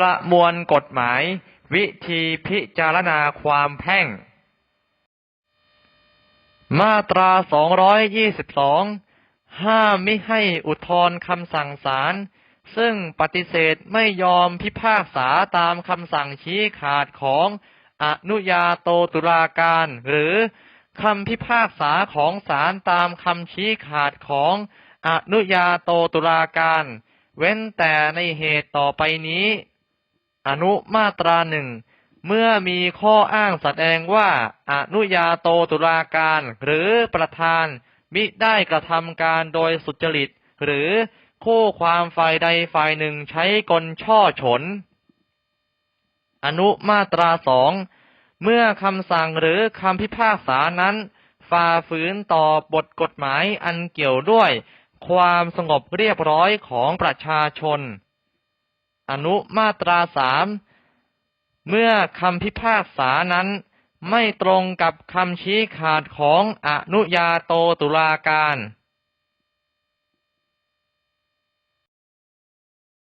ประมวลกฎหมาย วิธีพิจารณาความแพ่ง มาตรา 222 ห้ามมิให้อุทธรณ์คำสั่งศาลซึ่งปฏิเสธไม่ยอมพิพากษาตามคำสั่งชี้ขาดของอนุญาโตตุลาการ หรือคำพิพากษาของศาลตามคำชี้ขาดของอนุญาโตตุลาการ เว้นแต่ในเหตุต่อไปนี้ อนุมาตราหนึ่งเมื่อมีข้ออ้างสแสดงว่าอนุญาโตตุลาการหรือประธาน มิได้กระทำการโดยสุจริต หรือคู่ความฝ่ายใดฝ่ายหนึ่งใช้กลช่อฉน อนุมาตราสองเมื่อคำสั่งหรือคำพิพากษานั้นฝ่าฝืนต่อบทกฎหมายอันเกี่ยวด้วย ความสงบเรียบร้อยของประชาชน อนุมาตราสามเมื่อคำพิพากษานั้น ไม่ตรงกับคำชี้ขาดของอนุญาโตตุลาการ